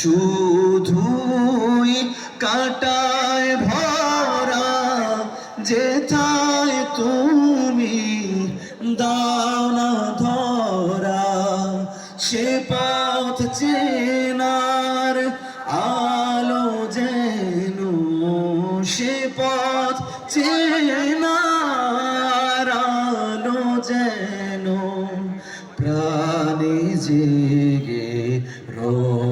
শুধুই কাটায় ভরা যেথায় তুমি দাও না ধরা, সে পথ চেনার আলো যেন, সে পথ চেনার আলো যেন, প্রাণে জেগে রয়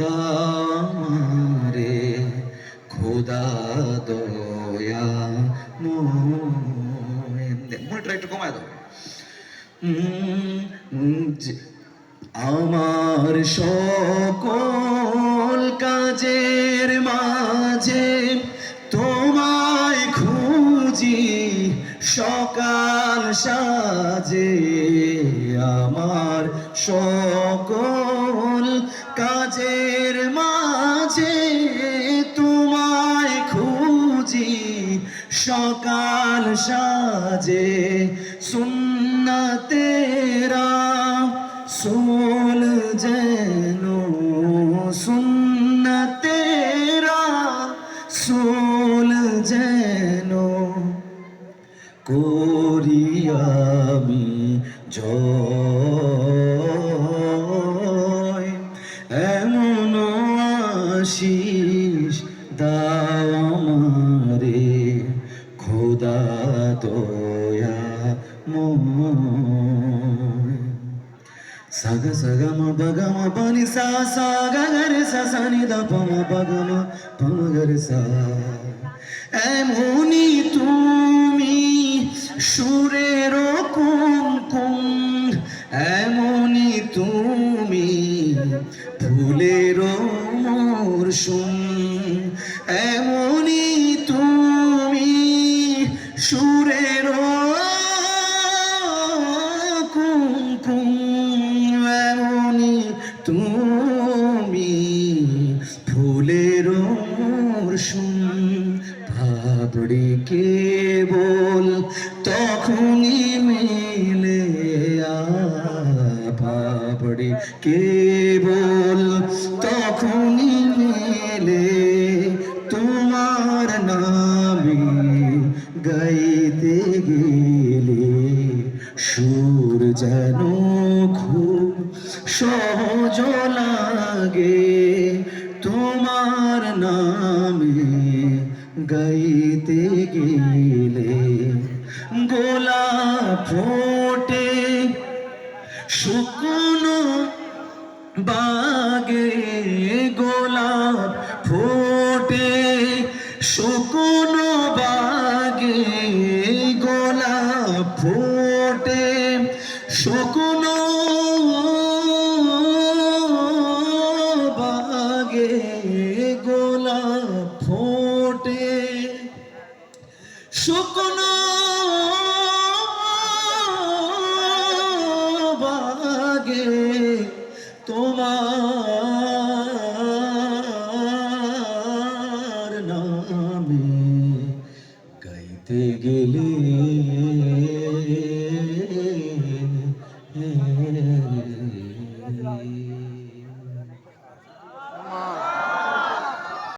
দামারে খোদা দয়া মনটা একটু কমায় দাও। আমার সকল কাজের মাঝে তোমায় খুঁজি সকাল সাজে। আমার সকল সকাল সাজে সুন্না তেরা সোল যেন সুন্না তেরা সোল যেন করি আমি জয়। এমন আশিস খোদা দয়া সা নি দা পা মা বাগা মা পা মা গা রে সা এমনি তুমি সুরের কুমকুম এমনি তুমি ফুলের মরশুম এমনি তুমি ফুলের ভাবড়ি কেবল তখনই মিলে ভাবড়ি কেবল তখনই মিলে তোমার নামে গাইতে সহজ লাগে তোমার নামে গাইতে গেলে। গোলা ফোটে, শুকনো বাগে গোলাপ ফোটে, শুকনো বাগে গোলাপ ফোটে, শুকনো ফোটে শুকনো বাগে তোমার নামে গাইতে গেলে।